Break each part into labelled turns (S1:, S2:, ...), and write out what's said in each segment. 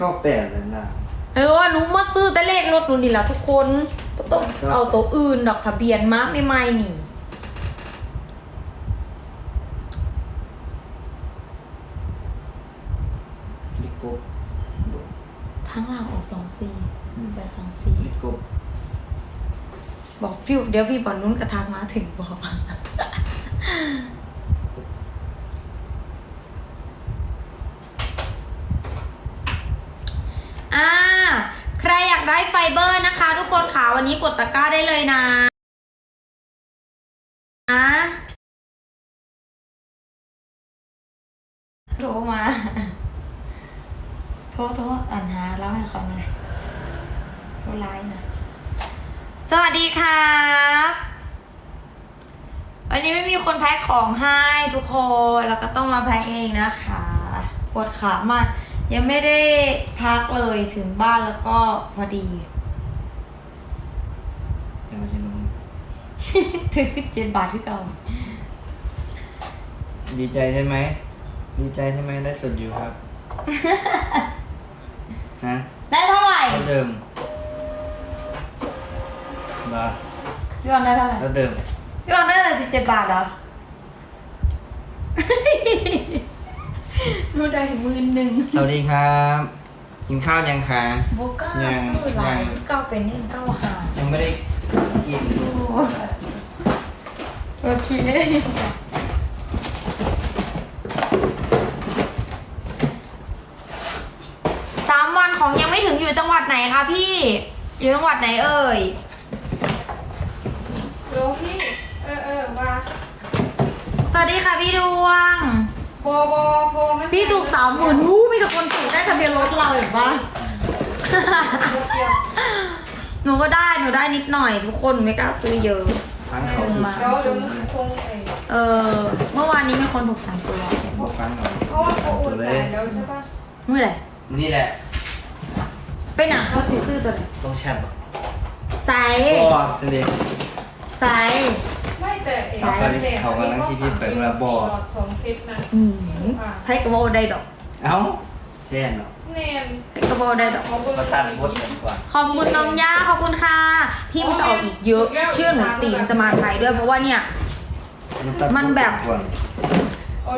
S1: ก็แปดแล้วนะ
S2: เออว่าหนูมาซื้อแต่เลขรถหนูนี่แหละทุกคนบ่ต้องเอาตัวอื่นดอกทะเบียนมาไม่ไม่ๆนี่
S1: ลิกบ
S2: ทั้งหลังออกสองสี่
S1: อืม
S2: แปดสองสี่
S1: ลิกบ
S2: บอกพี่เดี๋ยวพี่บอลนุ่นกระทักมาถึงบอก อ่า ใครอยาก ได้ไฟเบอร์นะคะ ทุกคนค่ะวันนี้กดตะกร้าได้เลยนะโทรมา โทรโทรอ่านหาเล่าให้เขาหน่อยโทรไลน์นะสวัสดีครับวันนี้ไม่มีคนแพ็คของให้ทุกคน แล้วก็ต้องมาแพ็คเองนะคะ ปวดขามาก ยังไม่ได้พักเลยถึงบ้านแล้วก็พอดี
S1: เดี๋ยวจะลง
S2: ถึงสิบเจ็ดบาทที่เก่า
S1: ดีใจใช่ไหม ดีใจใช่ไหมได้สดอยู่ครับฮะ
S2: ได้เท่าไหร่
S1: เท่าเดิมบา
S2: พี่บอลได้เท่าไหร่
S1: เท่าเดิม
S2: พี่บอลได้เท่าไหร่สิบเจ็ดบาทเหรอห นูได้หมื่นหนึ่ง
S1: สวัสดีครับ กินข้าวยังคะ
S2: โบก้า
S1: ยัง
S2: ซื้อหลาย
S1: ยัง
S2: เก้าเป็นนี่เก้าหา
S1: ยังไม่ได้กิน
S2: โอ้โอเคสามวันของยังไม่ถึงอยู่จังหวัดไหนคะพี่ อยู่จังหวัดไหนเอ่ย
S3: โลพี่ เออเออว่า
S2: สวัสดีค่ะพี่ดวง
S3: บอบอพอมัน
S2: พี่ถูกสามหมื่นวู้มีแต่คนถูกได้ทะเบียนรถเราเห็นปะ
S3: เดียว
S2: หนูก็ได้หนูได้นิดหน่อยทุกคนไม่กล้าซื้อเยอะ
S1: ฟังเขาคือ
S2: มา
S3: เดี๋ยวเดี๋ยวมันคงไอ้
S2: เออ เมื่อวานนี้มีคนถูกสามตัว
S1: บอกฟังเขา
S3: เพราะว่าเขาโอนจ่ายแล้วใช่ปะ
S2: เมื่อไหร่
S1: นี่แหละ
S2: ไปหนังเขาสิซื้อตัวไหน
S1: ต้องแชทบอก
S2: ใส่
S1: โอ้เป็นเด็ก
S2: ใส่
S3: ไม่แต่เอก
S1: เขาไปเขากำลังที่พี่เปิดระบบ
S3: สองซิปนะ
S2: อืมไพ่กระโบได้ดอก
S1: เอ้าแจ้งเนาะ
S3: แนน
S2: ไพ่กระโบได้ดอก
S3: เขาเบอร์
S1: ประตันบดกันกว่า
S2: ขอบคุณน้องย่าขอบคุณค่ะ พี่มันจะออกอีกเยอะ เชื่อหนูสิมันจะมาไทยด้วยเพราะว่าเนี่ยมันแบบ
S1: ก่อน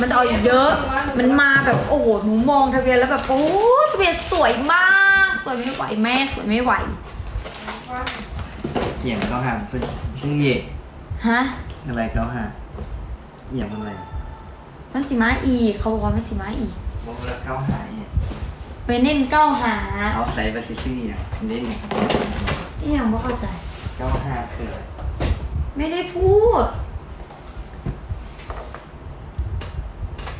S2: มันจะออกอีกเยอะ มันมาแบบโอ้โห หนูมองทะเบียนแล้วแบบโอ้ทะเบียนสวยมาก สวยไม่ไหวแม่สวยไม่ไหว
S1: เหยียงเขาห่างเป็นซึ่งเหยียง
S2: ฮะ
S1: อะไรเขาห่างเหยียงอะไร
S2: มันสีม้าอีกเขาบอกว่ามันสีม้าอีก
S1: บอกว่าเขาหายเนี่ย
S2: ไปเน้นเก้าหา
S1: เอาใส่ไปซิซี่เนี่ยเล่น
S2: ที่ยังไม่เข้าใจ
S1: เก้าห้าคืออะไร
S2: ไม่ได้พูด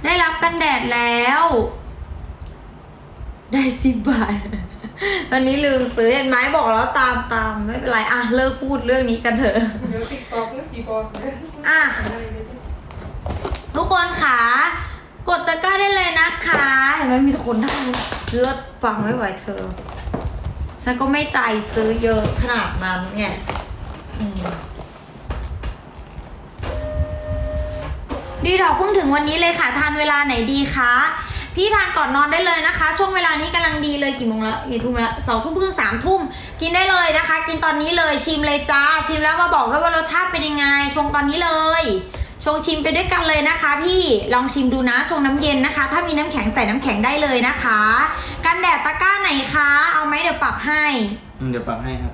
S2: ได้รับกันแดดแล้ว ได้สิบบาทต อนนี้ลืมซื้อเห็นไหมบอกแล้วตามตามไม่เป็นไรอะเลิกพูดเรื่องนี้กันเถอะ
S3: เดี๋ยวติ๊กต็อกนี่สีบอลเลย
S2: อะทุกคนค่ะกดตะกร้าได้เลยนะคะเห็นไหมมีแต่คนได้เลิศฟังไม่ไหวเธอ ฉันก็ไม่ใจายซื้อเยอะขนาดนั้นไงอืมดีดอกเพิ่งถึงวันนี้เลยค่ะทานเวลาไหนดีคะ พี่ทานก่อนนอนได้เลยนะคะ ช่วงเวลานี้กำลังดีเลยกี่โมงแล้วกี่ทุ่มแล้วสองทุ่มครึ่งสามทุ่มกินได้เลยนะคะ กินตอนนี้เลยชิมเลยจ้า ชิมแล้วมาบอกด้วยว่ารสชาติเป็นยังไง ชงตอนนี้เลยชงชิมไปด้วยกันเลยนะคะ พี่ลองชิมดูนะชงน้ำเย็นนะคะ ถ้ามีน้ำแข็งใส่น้ำแข็งได้เลยนะคะ กันแดดตะกร้าไหนคะ เอาไหมเดี๋ยวปรับให้
S1: อืมเดี๋ยวปรับให้ครับ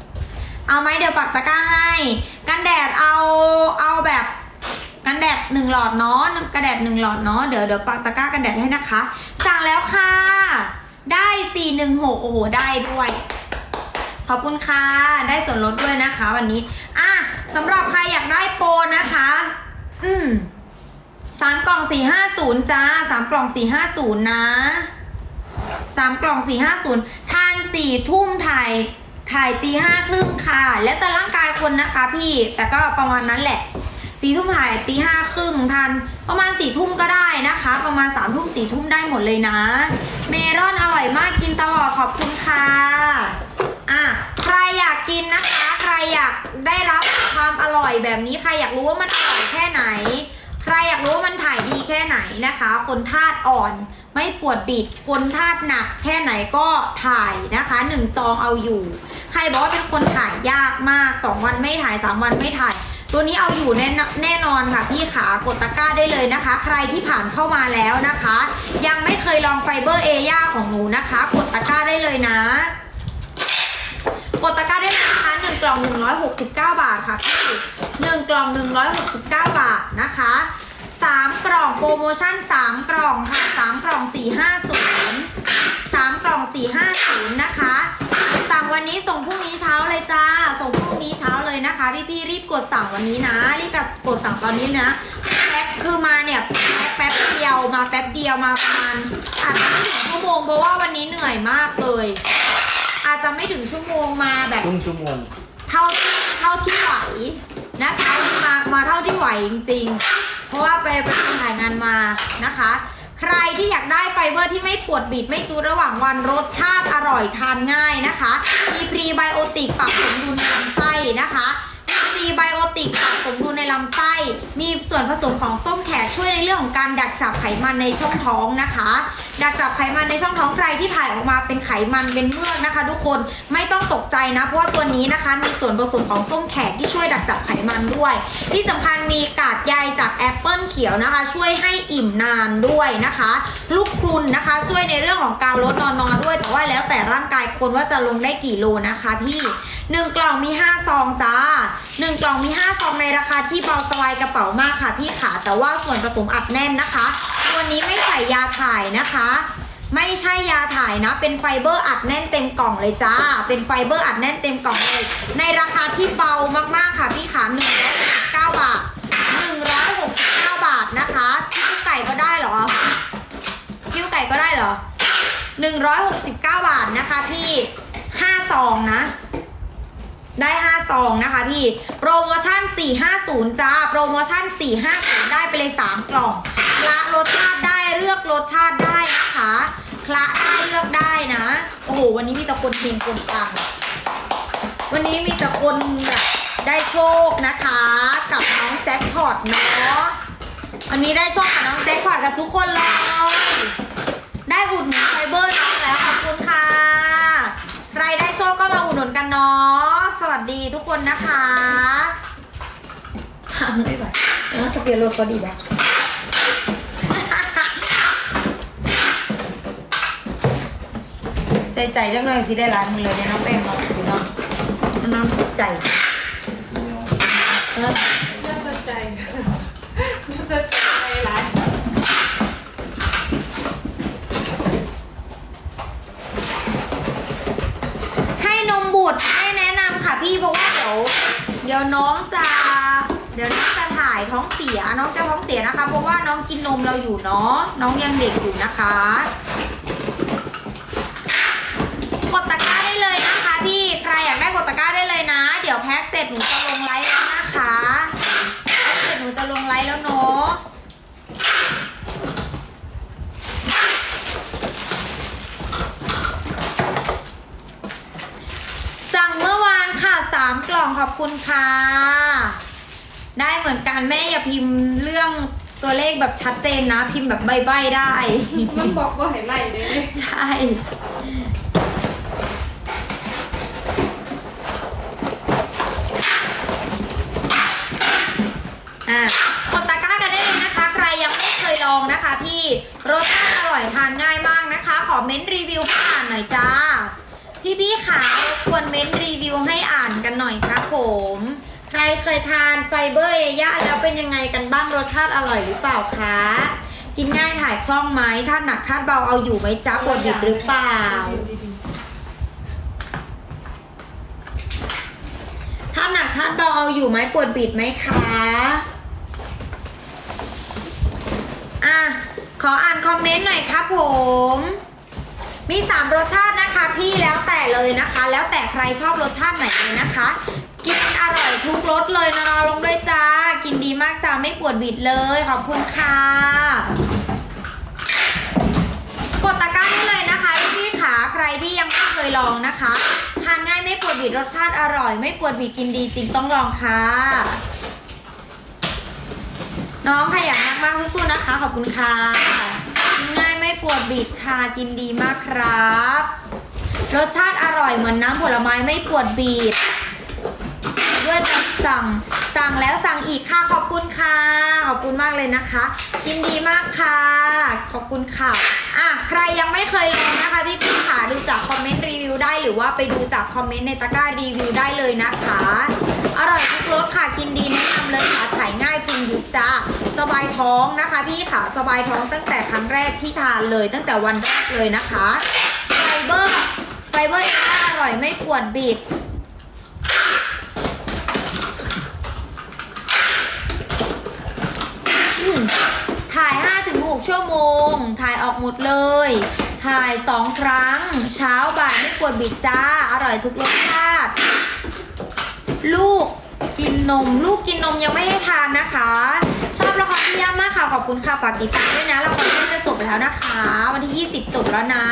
S2: เอาไหมเดี๋ยวปักตะกร้าให้ กันแดดเอาเอาแบบ กันแดดหนึ่งหลอดเนาะกันแดดหนึ่งหลอดเนาะเดี๋ยวเดี๋ยวปักตะกร้ากันแดดให้นะคะ สั่งแล้วค่ะ ได้สี่หนึ่งหกโอ้โหได้ด้วยขอบคุณค่ะ ได้ส่วนลดด้วยนะคะวันนี้ อะสำหรับใครอยากได้โปรนะคะ อืมสามกล่องสี่ห้าศูนย์จ้าสามกล่องสี่ห้าศูนย์นะสามกล่องสี่ห้าศูนย์ทานสี่ทุ่มถ่ายถ่ายตีห้าครึ่งค่ะ แล้วแต่ร่างกายคนนะคะพี่ แต่ก็ประมาณนั้นแหละ สี่ทุ่มถ่ายตีห้าครึ่งทานประมาณสี่ทุ่มก็ได้นะคะ ประมาณสามทุ่มสี่ทุ่มได้หมดเลยนะ เมลอนอร่อยมากกินตลอดขอบคุณค่ะอะใครอยากกินนะคะ ใครอยากได้รับความอร่อยแบบนี้ใครอยากรู้ว่ามันอร่อยแค่ไหน ใครอยากรู้ว่ามันถ่ายดีแค่ไหนนะคะ คนธาตุอ่อนไม่ปวดบิดคนธาตุหนักแค่ไหนก็ถ่ายนะคะหนึ่งซองเอาอยู่ ใครบอกว่าเป็นคนถ่ายยากมาก2วันไม่ถ่าย3วันไม่ถ่าย ตัวนี้เอาอยู่แน่นแน่นอนค่ะพี่ขากดตะกร้าได้เลยนะคะ ใครที่ผ่านเข้ามาแล้วนะคะ ยังไม่เคยลองไฟเบอร์เอย่าของหนูนะคะ กดตะกร้าได้เลยนะ กดตะกร้าได้เลยนะคะ1กล่อง 169 บาทค่ะพี่1กล่อง 169 บาทนะคะ3กล่องโปรโมชั่น 3 กล่องค่ะ 3 กล่อง 450 3 กล่อง 450 นะคะ สั่งวันนี้ส่งพรุ่งนี้เช้าเลยจ้า ส่ง นี้เช้าเลยนะคะ พี่ๆรีบกดสั่งวันนี้นะ รีบกดสั่งตอนนี้เลยนะแพ็คคือมาเนี่ยแพ็คแป๊บเดียวมาแป๊บเดียวมาประมาณอาจจะไม่ถึงชั่วโมงเพราะว่าวันนี้เหนื่อยมากเลย อาจจะไม่ถึงชั่วโมงมาแบบ
S1: ครึ่งชั่วโมง
S2: เท่าเท่าที่ไหวนะคะมามาเท่าที่ไหวจริง ๆ เพราะว่าไปไปถ่ายงานมานะคะ ใครที่อยากได้ไฟเบอร์ที่ไม่ปวดบิดไม่จูดระหว่างวันรสชาติอร่อยทานง่ายนะคะ มีพรีไบโอติกปรับสมดุลในลำไส้นะคะมีพรีไบโอติกปรับสมดุลในลำไส้ มีส่วนผสมของส้มแขกช่วยในเรื่องของการดักจับไขมันในช่องท้องนะคะ ดักจับไขมันในช่องท้องใครที่ถ่ายออกมาเป็นไขมันเป็นเมือกนะคะ ทุกคนไม่ต้องตกใจนะ เพราะว่าตัวนี้นะคะ มีส่วนผสมของส้มแขกที่ช่วยดักจับไขมันด้วย ที่สำคัญมีกากใยจากแอปเปิลเขียวนะคะ ช่วยให้อิ่มนานด้วยนะคะ ลูกพรุนนะคะช่วยในเรื่องของการลดนอนนอนด้วยแต่ว่าแล้วแต่ร่างกายคนว่าจะลงได้กี่โลนะคะพี่1กล่องมี 5 ซองจ้า 1 กล่องมี 5 ซองในราคาที่เบาสบายกระเป๋ามากค่ะพี่ขาแต่ว่าส่วนผสมอัดแน่นนะคะ วันนี้ไม่ใส่ยาถ่ายนะคะ ไม่ใช่ยาถ่ายนะ เป็นไฟเบอร์อัดแน่นเต็มกล่องเลยจ้า เป็นไฟเบอร์อัดแน่นเต็มกล่องเลย ในราคาที่เบามากๆค่ะพี่ขา169 บาท 169 บาทนะคะพี่กุ๊กไก่ก็ได้เหรอพี่กุ๊กไก่ก็ได้เหรอ 169 บาทนะคะพี่5ซองนะได้5ซองนะคะพี่ โปรโมชั่น 450 จ้า โปรโมชั่น 450 ได้ไปเลย 3 กล่อง ละรสชาติได้เลือกรสชาติได้นะคะคละได้เลือกได้นะ โอ้โห วันนี้มีแต่คนเพงคนปังวันนี้มีแต่คนแบบได้โชคนะคะ กับน้องแจ็คพอตเนาะวันนี้ได้โชคกับน้องแจ็คพอตกับทุกคนเลยได้อุดหนุนไฟเบอร์น้องแล้วขอบคุณค่ะ ใครได้โชคก็มาอุดหนุนกันเนาะสวัสดีทุกคนนะคะทำได้ไหมเออทะเบียนรถก็ดีแบบ ใจใจจังเลยสิได้ร้านมึงเลยเนี่ยน้องแป้งเนาะดูเนาะน้องใจเออ
S3: น่าสนใจน่าสนใจหลาย
S2: ให้นมบุตรให้แนะนำค่ะพี่เพราะว่าเดี๋ยวเดี๋ยวน้องจะเดี๋ยวน้องจะถ่ายท้องเสียน้องจะท้องเสียนะคะ เพราะว่าน้องกินนมเราอยู่เนาะน้องยังเด็กอยู่นะคะ กดตะกร้าได้เลยนะคะพี่ ใครอยา กได้กดตะกร้าได้เลยนะ เดี๋ยวแพ็คเสร็จหนูจะลงไลฟ์แล้วนะคะแพ็คเสร็จหนูจะลงไลฟ์แล้วเนาะสั่งเมื่อวานค่ะสามกล่องขอบคุณค่ะ ได้เหมือนกันแม่อย่าพิมพ์เรื่องตัวเลขแบบชัดเจนนะ พิมพ์แบบใบ้ๆได้
S3: มันบอกก็ให้ไล่เลย
S2: ใช่ อะกดตะกร้ากันได้เลยนะคะ ใครยังไม่เคยลองนะคะ พี่รสชาติอร่อยทานง่ายมากนะคะ ขอเม้นต์รีวิวให้อ่านหน่อยจ้า พี่ๆขาควรเม้นต์รีวิวให้อ่านกันหน่อยครับผม ใครเคยทานไฟเบอร์เอย่าแล้วเป็นยังไงกันบ้างรสชาติอร่อยหรือเปล่าคะกินง่ายถ่ายคล่องไหมถ้าหนักถ้าเบาเอาอยู่ไหมจ๊ะปวดหยุดหรือเปล่า ถ้าหนักถ้าเบาเอาอยู่ไหมปวดบิดไหมคะ อะ ขออ่านคอมเมนต์หน่อยครับผม มีสามรสชาตินะคะ พี่แล้วแต่เลยนะคะ แล้วแต่ใครชอบรสชาติไหนเลยนะคะ กินอร่อยทุกรสเลยนะลงด้วยจ้า กินดีมากจ้าไม่ปวดบิดเลย ขอบคุณค่ะ กดตะกร้าได้เลยนะคะพี่ขาใครที่ยังไม่เคยลองนะคะทานง่ายไม่ปวดบิดรสชาติอร่อย ไม่ปวดบิดกินดีจริงต้องลองค่ะ น้องขยันมากๆสู้ๆนะคะ ขอบคุณค่ะกินง่ายไม่ปวดบิดค่ะกินดีมากครับรสชาติอร่อยเหมือนน้ำผลไม้ไม่ปวดบีดด้วยจะสั่ง สั่งแล้วสั่งอีกค่ะขอบคุณค่ะ ขอบคุณมากเลยนะคะกินดีมากค่ะ ขอบคุณค่ะอะใครยังไม่เคยลองนะคะพี่พี่ค่ะดูจากคอมเมนต์รีวิวได้หรือว่าไปดูจากคอมเมนต์ในตะกร้ารีวิวได้เลยนะคะ อร่อยทุกรสค่ะกินดีแนะนำเลยค่ะถ่ายง่ายพุงยุบจ้าสบายท้องนะคะ พี่ค่ะสบายท้องตั้งแต่ครั้งแรกที่ทานเลย ตั้งแต่วันแรกเลยนะคะไฟเบอร์ไฟเบอร์เองอร่อยไม่ปวดบิด อืมถ่าย 5-6 ชั่ว โมง ถ่ายออกหมดเลย ถ่าย2ครั้ง เช้าบ่ายไม่ปวดบิดจ้า อร่อยทุกรสชาติ ลูกกินนม ลูกกินนมยังไม่ให้ทานนะคะ ชอบละครพี่ย่ามากค่ะ ขอบคุณค่ะฝากติดตามด้วยนะละครที่จะจบแล้วนะคะ วันที่ 20 จบแล้วนะ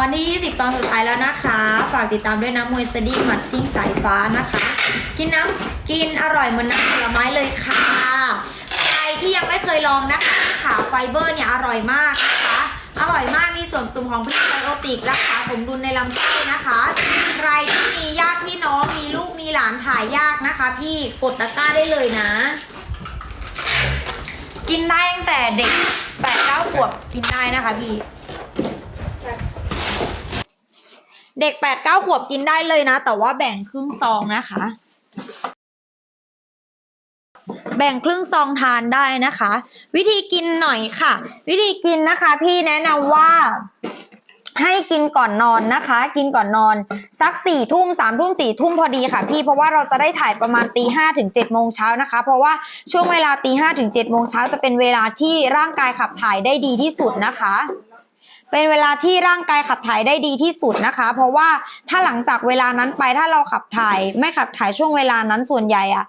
S2: วันที่ 20 ตอนสุดท้ายแล้วนะคะ ฝากติดตามด้วยนะมวยสดิ้งหมัดซิ่งสายฟ้านะคะ กินน้ำกินอร่อยเหมือนน้ำผลไม้เลยค่ะ ใครที่ยังไม่เคยลองนะคะ ขาไฟเบอร์เนี่ยอร่อยมากนะคะ อร่อยมากมีส่วนผสมของพรีไบโอติกรักษาสมดุลในลำไส้นะคะ ใครที่มีญาติพี่น้องมีลูกมีหลานถ่ายยากนะคะ พี่กดตะกร้าได้เลยนะ กินได้ตั้งแต่เด็กแปดเก้าขวบกินได้นะคะพี่ เด็กแปดเก้าขวบกินได้เลยนะ แต่ว่าแบ่งครึ่งซองนะคะ แบ่งครึ่งซองทานได้นะคะ วิธีกินหน่อยค่ะ วิธีกินนะคะ พี่แนะนำว่าให้กินก่อนนอนนะคะ กินก่อนนอน สักสี่ทุ่มสามทุ่มสี่ทุ่มพอดีค่ะพี่เพราะว่าเราจะได้ถ่ายประมาณตีห้าถึงเจ็ดโมงเช้านะคะ เพราะว่าช่วงเวลาตีห้าถึงเจ็ดโมงเช้าจะเป็นเวลาที่ร่างกายขับถ่ายได้ดีที่สุดนะคะเป็นเวลาที่ร่างกายขับถ่ายได้ดีที่สุดนะคะ เพราะว่าถ้าหลังจากเวลานั้นไปถ้าเราขับถ่าย ไม่ขับถ่ายช่วงเวลานั้นส่วนใหญ่อะ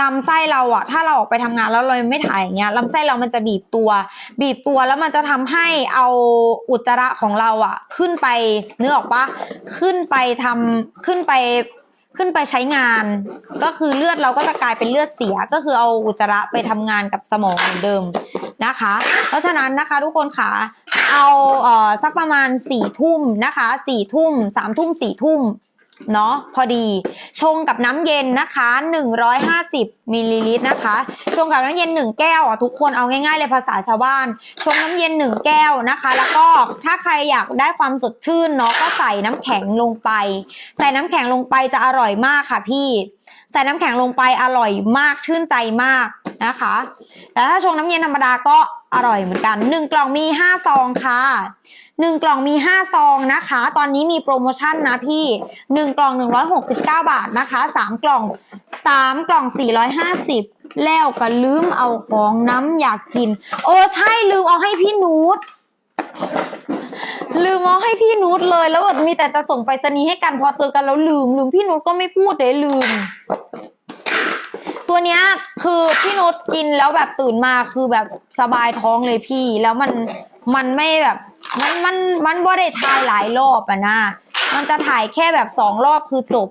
S2: ลำไส้เราอะถ้าเราออกไปทำงานแล้วเราไม่ถ่ายอย่างเงี้ยลำไส้เรามันจะบีบตัว บีบตัวแล้วมันจะทำให้เอาอุจจาระของเราอะขึ้นไปเนื้อออกปะขึ้นไปทำขึ้นไปขึ้นไปใช้งาน ก็คือเลือดเราก็จะกลายเป็นเลือดเสียก็คือเอาอุจจาระไปทำงานกับสมองเหมือนเดิมนะคะ เพราะฉะนั้นนะคะทุกคนค่ะเอาเอ่อสักประมาณสี่ทุ่มนะคะสี่ทุ่มสามทุ่มสี่ทุ่ม เนาะพอดีชงกับน้ำเย็นนะคะ 150มิลลิลิตรนะคะ ชงกับน้ำเย็น 1 แก้วอะทุกคนเอาง่ายๆเลยภาษาชาวบ้าน ชงน้ำเย็น 1 แก้วนะคะ แล้วก็ถ้าใครอยากได้ความสดชื่นเนาะก็ใส่น้ำแข็งลงไป ใส่น้ำแข็งลงไปจะอร่อยมากค่ะพี่ใส่น้ำแข็งลงไปอร่อยมากชื่นใจมากนะคะแต่ถ้าชงน้ำเย็นธรรมดาก็อร่อยเหมือนกัน 1 กล่องมี 5 ซองค่ะ 1 กล่องมี 5 ซองนะคะ ตอนนี้มีโปรโมชั่นนะพี่ 1 กล่อง 169 บาทนะคะ 3 กล่อง 3 กล่อง 450 แล้วก็ลืมเอาของน้ำอยากกิน โอ้ใช่ลืมเอาให้พี่นูตลืมเอาให้พี่นูตเลย แล้วแบบมีแต่จะส่งไปรษณีให้กันพอเจอกันแล้วลืม ลืมพี่นูตก็ไม่พูดเลยลืม ตัวเนี้ยคือพี่นุชกินแล้วแบบตื่นมาคือแบบสบายท้องเลยพี่ แล้วมันมันไม่แบบ มันมันมันบ่ได้ถ่ายหลายรอบอะนะ มันจะถ่ายแค่แบบสองรอบคือจบ